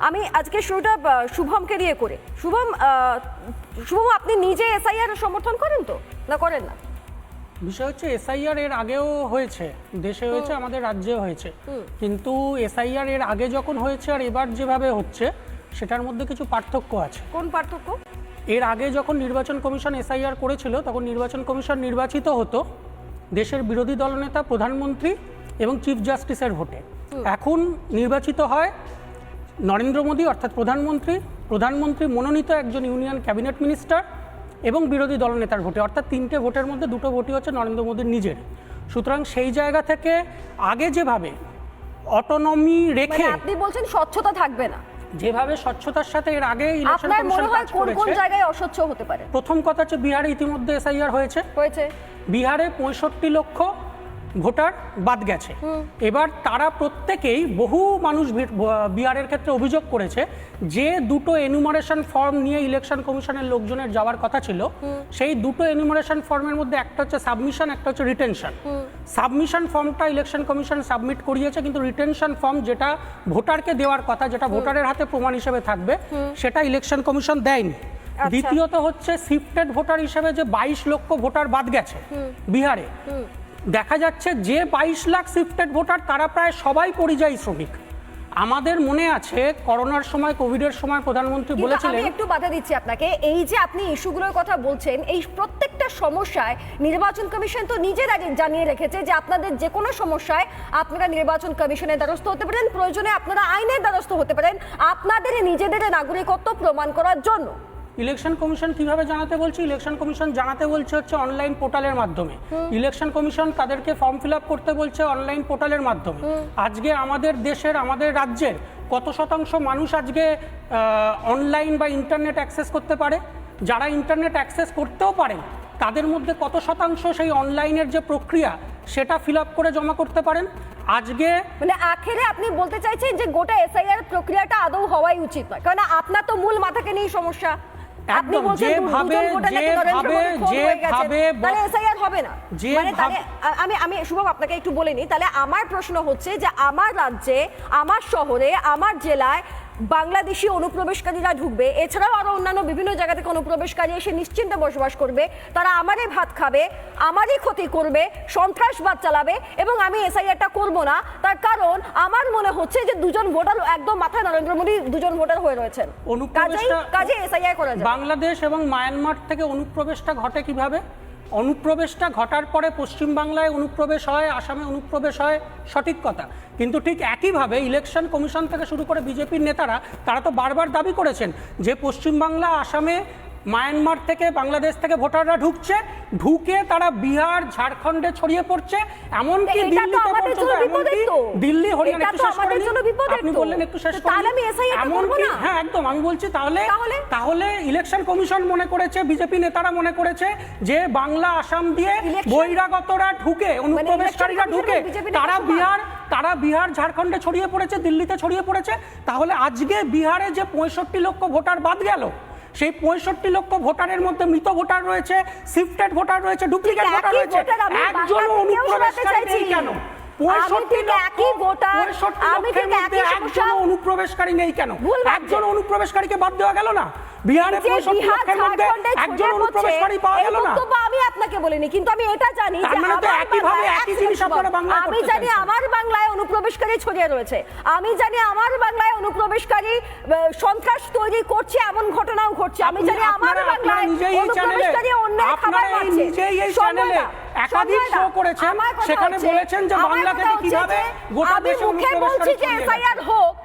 আমি আজকে শুরুটা শুভমকে দিয়ে করে। শুভম শুভম আপনি নিজে এসআইআর সমর্থন করেন তো? না করেন না? বিষয় হচ্ছে এসআইআর এর আগেও হয়েছে দেশে হয়েছে আমাদের রাজ্যেও হয়েছে। কিন্তু এসআইআর এর আগে যখন হয়েছে আর এবার যেভাবে হচ্ছে সেটার মধ্যে কিছু পার্থক্য আছে। কোন পার্থক্য? এর আগে যখন নির্বাচন কমিশন এসআইআর করেছিল তখন নির্বাচন কমিশন নির্বাচিত হতো দেশের বিরোধী দলনেতা প্রধানমন্ত্রী এবং চিফ জাস্টিসের ভোটে। এখন নির্বাচিত হয় নরেন্দ্র মোদী অর্থাৎ প্রধানমন্ত্রী প্রধানমন্ত্রী মনোনীত একজন ইউনিয়ন ক্যাবিনেট মিনিস্টার এবং বিরোধী দলনেতার ভোটে অর্থাৎ তিনটে ভোটের মধ্যে দুটো ভোটই হচ্ছে নরেন্দ্র মোদীর নিজের। সুতরাং সেই জায়গা থেকে আগে যেভাবে অটোনমি মানে রেখে আপনি বলছেন স্বচ্ছতা থাকবে না। যেভাবে স্বচ্ছতার সাথে এর আগে ইলেকশন কমিশন কাজ কোন করেছে জায়গায় অস্বচ্ছ হতে পারে? প্রথম কথা হচ্ছে বিহারে ইতিমধ্যে এসআইআর হয়েছে। হয়েছে। বিহারে পঁয়ষট্টি লক্ষ ভোটার বাদ গেছে। এবার তারা প্রত্যেকেই বহু মানুষ বিহারের ক্ষেত্রে অভিযোগ করেছে যে দুটো এনুমারেশন ফর্ম নিয়ে ইলেকশন কমিশনের লোকজনের যাওয়ার কথা ছিল। সেই দুটো এনুমারেশন ফর্মের মধ্যে একটা হচ্ছে সাবমিশন একটা হচ্ছে রিটেনশন সাবমিশন ফর্মটা ইলেকশন কমিশন সাবমিট করিয়েছে কিন্তু রিটেনশন ফর্ম যেটা ভোটারকে দেওয়ার কথা যেটা ভোটারের হাতে প্রমাণ হিসেবে থাকবে সেটা ইলেকশন কমিশন দেয়নি। দ্বিতীয়ত হচ্ছে শিফটেড ভোটার হিসেবে যে বাইশ লক্ষ ভোটার বাদ গেছে বিহারে দেখা যাচ্ছে যে বাইশ লাখ শিফটেড ভোটার তারা প্রায় সবাই পরিযায়ী শ্রমিক। আমাদের মনে আছে করোনার সময় কোভিডের সময় প্রধানমন্ত্রী কিন্তু আমি বলেছিলেন একটু বাধা দিচ্ছি আপনাকে। এই যে আপনি ইস্যুগুলোর কথা বলছেন এই প্রত্যেকটা সমস্যায় নির্বাচন কমিশন তো নিজের আগে জানিয়ে রেখেছে যে আপনাদের যে কোনো সমস্যায় আপনারা নির্বাচন কমিশনের দ্বারস্থ হতে পারেন। প্রয়োজনে আপনারা আইনের দ্বারস্থ হতে পারেন। আপনাদের নিজেদের নাগরিকত্ব প্রমাণ করার জন্য। ইলেকশন কমিশন কীভাবে জানাতে বলছে? ইলেকশন কমিশন জানাতে বলছে হচ্ছে অনলাইন পোর্টালের মাধ্যমে। ইলেকশন কমিশন তাদেরকে ফর্ম ফিল করতে বলছে অনলাইন পোর্টালের মাধ্যমে। আজকে আমাদের দেশের আমাদের রাজ্যের কত শতাংশ মানুষ আজকে অনলাইন বা ইন্টারনেট অ্যাক্সেস করতে পারে? যারা ইন্টারনেট অ্যাক্সেস করতেও পারে তাদের মধ্যে কত শতাংশ সেই অনলাইনের যে প্রক্রিয়া সেটা ফিল আপ করে জমা করতে পারেন? আজকে মানে আখেরে আপনি বলতে চাইছেন যে গোটা এসআইআর প্রক্রিয়াটা আদৌ হওয়াই উচিত নয়। কারণ আপনার তো মূল মাথাকে নিয়ে সমস্যা। একদম, দু- যেভাবে- যেভাবে-। যেভাবে তাহলে এসআইআর হবে না মানে তাহলে আমি আমি শুভম আপনাকে একটু বলে নিই তাহলে আমার প্রশ্ন হচ্ছে যে আমার রাজ্যে আমার শহরে আমার জেলায় বাংলাদেশি অনুপ্রবেশকারীরা ঢুকবে। এছাড়াও আরও অন্যান্য বিভিন্ন জায়গা থেকে অনুপ্রবেশকারী এসে নিশ্চিন্তে বসবাস করবে। তারা আমারই ভাত খাবে আমারই ক্ষতি করবে সন্ত্রাসবাদ চালাবে এবং আমি এসআইআরটা করব না। তার কারণ আমার মনে হচ্ছে যে দুজন ভোটার একদম মাথায় নরেন্দ্র মোদী দুজন ভোটার হয়ে রয়েছেন। কাজে এসআইআর করা বাংলাদেশ এবং মায়ানমার থেকে অনুপ্রবেশটা ঘটে কীভাবে? অনুপ্রবেশটা ঘটার পরে পশ্চিমবাংলায় অনুপ্রবেশ হয় আসামে অনুপ্রবেশ হয় সঠিক কথা। কিন্তু ঠিক একইভাবে ইলেকশন কমিশন থেকে শুরু করে বিজেপির নেতারা তারা তো বারবার দাবি করেছেন যে পশ্চিমবাংলা আসামে মায়ানমার থেকে বাংলাদেশ থেকে ভোটাররা ঢুকছে ঢুকে তারা বিহার ঝাড়খণ্ডে ছড়িয়ে পড়ছে এমনকি দিল্লিতে বিপদের তো। দিল্লি হরিয়ানা একটু শেষ আমাদের জন্য বিপদের আপনি বললেন একটু শেষ তাহলে আমি SIR টা না? হ্যাঁ একদম আমি বলছি তাহলে তাহলে? তাহলে ইলেকশন কমিশন মনে করেছে বিজেপি নেতারা মনে করেছে যে বাংলা আসাম দিয়ে বহিরাগতরা ঢুকে অনুপ্রবেশকারীরা ঢুকে তারা বিহার তারা বিহার ঝাড়খণ্ডে ছড়িয়ে পড়েছে দিল্লিতে ছড়িয়ে পড়েছে তাহলে আজকে বিহারে যে পঁয়ষট্টি লক্ষ ভোটার বাদ গেল সেই পঁয়ষট্টি লক্ষ ভোটারের মধ্যে মৃত ভোটার রয়েছে শিফটেড ভোটার রয়েছে ডুপ্লিকেট ভোটার রয়েছে থেকেও অনুপ্রবেশকারী। কেন আমি ঠিক একই ভোটার, আমি ঠিক একই সমস্যা। অনুপ্রবেশকারী নেই কেন? একজন অনুপ্রবেশকারীকে বাদ দেওয়া গেল না? বিহারে যে পঁয়ষট্টি বিহার লক্ষের মধ্যে একজন অনুপ্রবেশকারী পাওয়া গেল না? আমি আপনাকে বলিনি কিন্তু আমি এটা জানি যে মানে তো আমার বাংলায়- একই জিনিস আপনারা বাংলায় আমি জানি আমার বাংলায় অনুপ্রবেশকারী ছড়িয়ে রয়েছে। আমি জানি আমার বাংলায় অনুপ্রবেশকারী সন্ত্রাস তৈরি করছে এমন ঘটনাও ঘটছে। আমি জানি আমার বাংলায় অনুপ্রবেশকারী অন্যের খাবার আপনারা একাধিক শো করেছেন। সেখানে বলেছেন যে বাংলাকে কীভাবে গোটা দেশে অনুপ্রবেশকারী যে ছড়িয়ে এসআইআর হোক